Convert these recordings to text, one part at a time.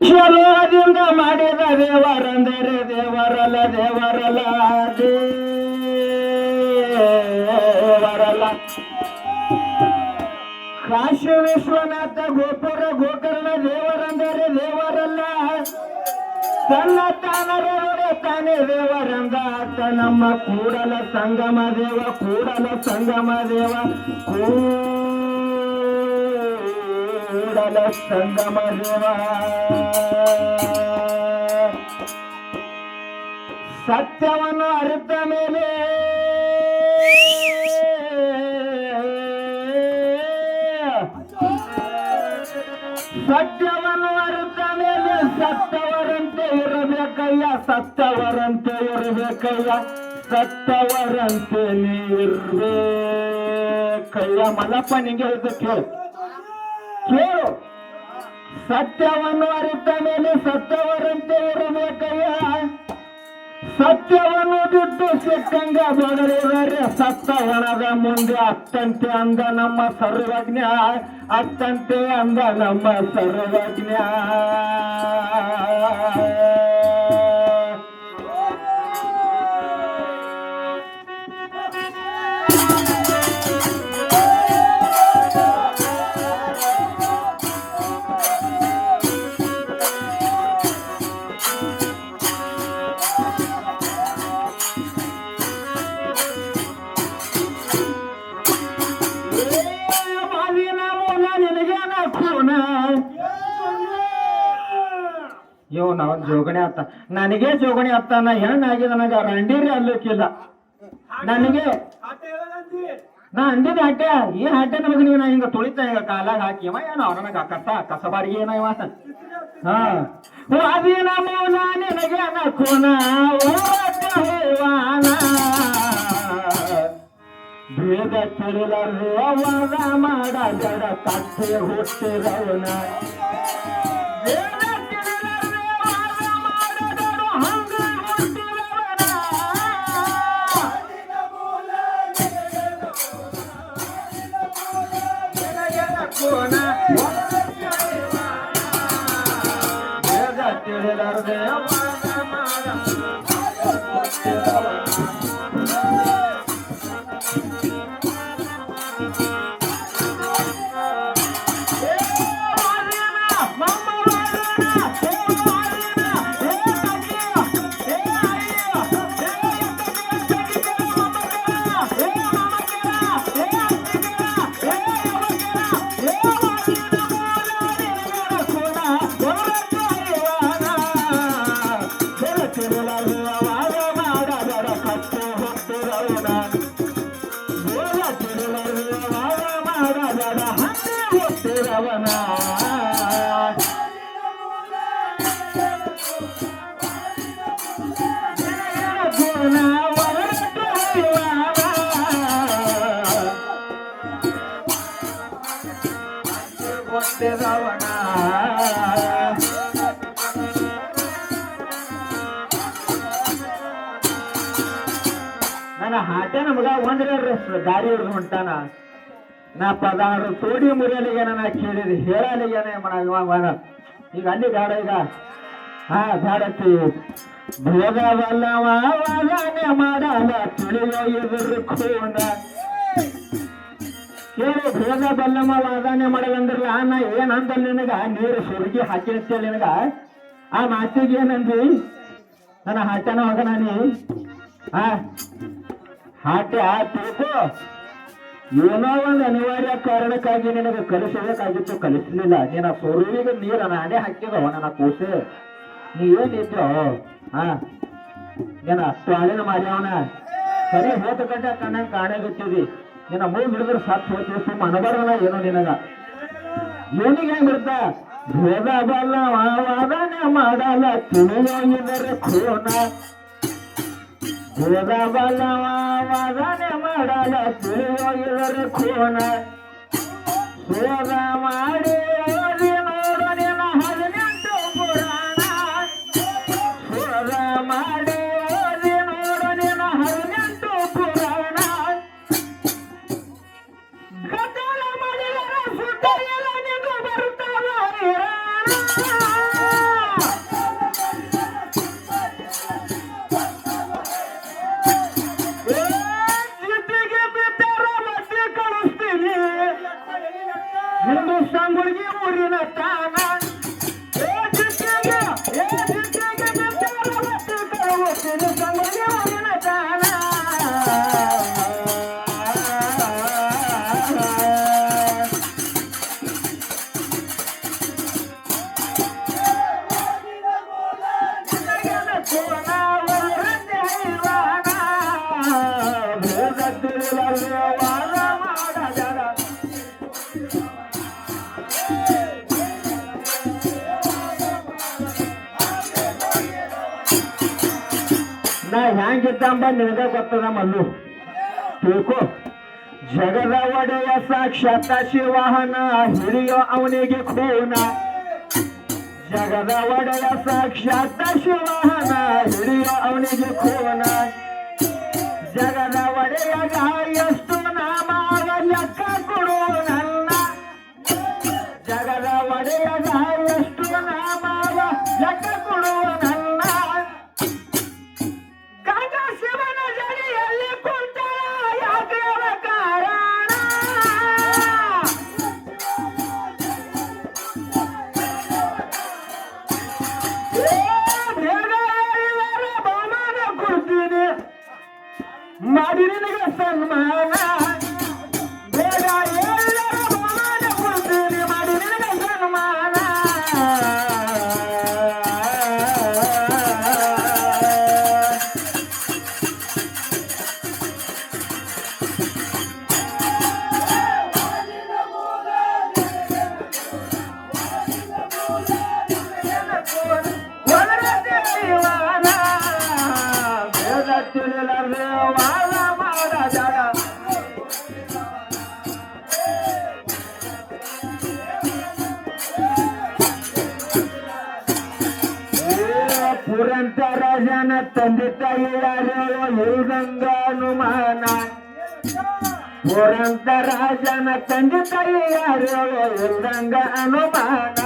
ಶಲೋದಿಂದ ಮಾಡಿದ ದೇವರಂದರೆ ದೇವರಲ್ಲ ದೇವರಲ್ಲ ದೇವರಲ್ಲ. ಕಾಶಿ ವಿಶ್ವನಾಥ ಗೋಪುರ ಗೋಕರ್ಣ ದೇವರಂದರೆ ದೇವರಲ್ಲ. ತನ್ನ ತಾನರೊಡೆ ತಾನೇ ದೇವರಂದ ನಮ್ಮ ಕೂಡಲ ಸಂಗಮ ದೇವ, ಕೂಡಲ ಸಂಗಮ ದೇವ. ಕೂಡಲ ಸಂಗಮ ಸತ್ಯವನ್ನು ಅರಿತ ಮೇಲೆ ಸತ್ಯವನ್ನು ಅರಿತ ಮೇಲೆ ಸತ್ತವರಂತೆ ಇರಬೇಕಯ್ಯ ಸತ್ತವರಂತೆ ಇರಬೇಕಯ್ಯ, ಸತ್ತವರಂತೆ ನೀರ್ಬೇಕಯ್ಯ ಮಲಪ್ಪ ನಿಂಗೆ ಇದು ಕೇಳು. ಕೇಳು. ಸತ್ಯವನ್ನು ಅರಿತ ಮೇಲೆ ಸತ್ಯವರಂತೆ ಇರಬೇಕಯ್ಯ ಸತ್ಯವನ್ನು ಬಿಟ್ಟು ಸಿಕ್ಕಂಗ ಬದಲಿದರೆ ಸತ್ತ ಮುಂದೆ ಅತ್ತಂತೆ ಅಂದ ನಮ್ಮ ಸರ್ವಜ್ಞ. ಅತ್ತಂತೆ ಅಂದ ನಮ್ಮ ಸರ್ವಜ್ಞ. ಇವ್ ನಾವ್ ಜೋಗಣಿ ಅತ್ತ ನನಗೆ ಜೋಗಣಿ ಅತ್ತಾನ ಹೆಣ್ಣಾಗಿ ನನಗ ರಂಡೀರಿ ಅಲ್ಲಕ್ಕಿಲ್ಲ ನನಗೆ ನಾ ಅಂದಿದ ಹಾಟೆ ಈ ಹಾಟೆ ನಮಗೆ ನೀವು ನಾ ಹಿಂಗ ತುಳಿತ ಹಿಂಗ ಕಾಲಾಗ ಹಾಕಿ ಇವ ಏನೋ ನನಗ ಕಸ ಕಸಬಾರಿಗೆ ಏನೋ ಇವ ಅಂತ. ಹಾ ಮಾವಿನ ಮೂಲ ನಿನಗೆ ಖೂನ ಓವಾನ ಭೇದ ತಿಳಿಲಾರ್ದು ಅವಾದ ಮಾಡ ಜಡ ಕಟ್ಟೆ ಹುಟ್ಟಿರವನ ನನ್ನ ಹಾಟೆ ನಮಗ ಒಂದ್ರ ದಾರಿ ಹಿಡಿದು ಹೊಂಟಾನ. ನಾ ಪದಾರು ತೋಡಿ ಮುರಿಯಲಿಗೆ ನಾ ಕೇಳಿದೆ ಹೇಳಲಿಗೇನೆ ಮನ ಈಗ ಅಲ್ಲಿ ಗಾಡ ಈಗ. ಹಾ ಭಾರತಿ ಭೋಗವಲ್ಲವ ವಾದನೆ ಮಾಡಲ ತಿಳಿಯೋ ಎದುರು ಖೂನ ಕೇಳು ಭೋಗ ಬಲ್ಲಮ್ಮ ವಾದನೆ ಮಾಡಲಂದ್ರಲ್ಲ ನಾ ಏನಂದ ನಿನಗ? ನೀರು ಸುರುಗಿ ಹಾಕಿರ್ತೇಳಿ ನಿನಗ? ಆ ಮಾತಿಗೆ ಏನಂದ್ರಿ ನನ್ನ ಹಾಟನ ಹೋಗ ನೀ. ಆ ಹಾಟೆ ಆ, ತಿಳ್ಕೋ. ಏನೋ ಒಂದು ಅನಿವಾರ್ಯ ಕಾರಣಕ್ಕಾಗಿ ನಿನಗೆ ಕಲಿಸಬೇಕಾಗಿತ್ತು, ಕಲಿಸಲಿಲ್ಲ. ನೀನ ಸೊರುವಿಗೆ ನೀರ ನಾನೇ ಹಾಕಿದವ ನನ್ನ ಕೂಸೆ. ನೀ ಏನಿದ್ಯೋ ಹಾ ಏನ ತ್ವಾಳಿನ ಮಾರ್ಯವನ ಸರಿ ಹೋದ ಗಂಟೆ ಕಣ್ಣಂಗೆ ಕಾಣಾಗತ್ತಿದಿ ನಿನ್ನ ಮೂಗ್ ಹಿಡಿದ್ರೆ ಸತ್ತು ಹೋಗ್ತೀವಿ ಸುಮ್ಮ ಅನಬಾರಲ್ಲ ಏನೋ ನಿನಗ. ಇವನಿಗೆ ಹೆಂಗ್ ಬಿಡ್ತ ಭೇದ ಬಲ್ಲ ವಾದನೆ ಮಾಡಲ್ಲ ತಿಳಿಯೋಗಿದರೆ ಖೂನ ಭೇದ ಬಲ್ಲ ವಾದನೆ ಮಾಡಲ್ಲ ತಿಳಿಯೋಗಿದರೆ ಖೂನ ಶೋಧ ಮಾಡಿ Yeah. ಜಗದಾಂಬ ನಿನಗ ಗೊತ್ತದ ಮಲ್ಲು ತಿಳ್ಕೋ ಜಗದ ಒಡೆಯ ಸಾಕ್ಷಾತ್ ಶಿವಹನ ಹಿರಿಯೋ ಅವನಿಗೆ ಖೂನ ಜಗದ ಒಡೆಯ ಸಾಕ್ಷಾತ್ ಶಿವಹನ ಹಿರಿಯೋ ಅವನಿಗೆ ಖೂನ ಜಗದ ಒಡೆಯ ಎಷ್ಟು Woo! ಎಂತರ ಜನ ತಂದೆ ತಾಯಿಯಾರೋ ಇಲ್ದಂಗ ಅನುಮಾನ ಜನ ತಂದೆ ತಾಯಿಯಾರೋ ಇಲ್ದಂಗ ಅನುಮಾನ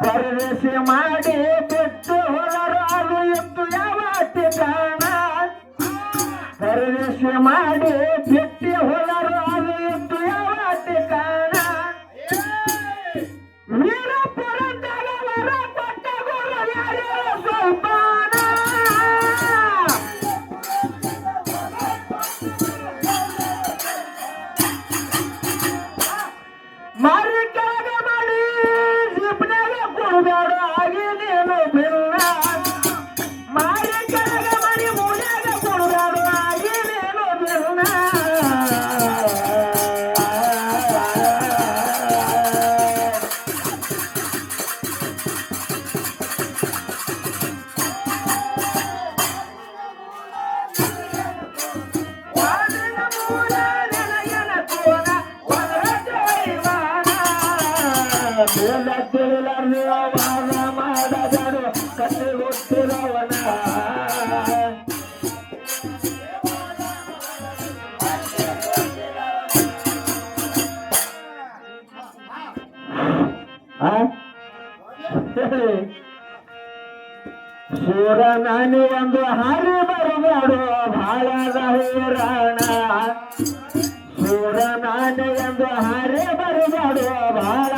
ಪರದೇಶಿ ಮಾಡಿ ಬಿಟ್ಟು ಹೊರರಾದು ಎಂದು ಯಾವ ಪ್ರಾಣ? ಮಾಡಿ ಬಿಟ್ಟು ಹೊರರು ಸೂರನಾನಿ ಒಂದು ಹಾರಿ ಬರಬೇಡು ಭಾಳ ರಾಣ ೂರ ನಾಟೆಂದು ಹರೆ ಬರುಗಡು ಬಾಳ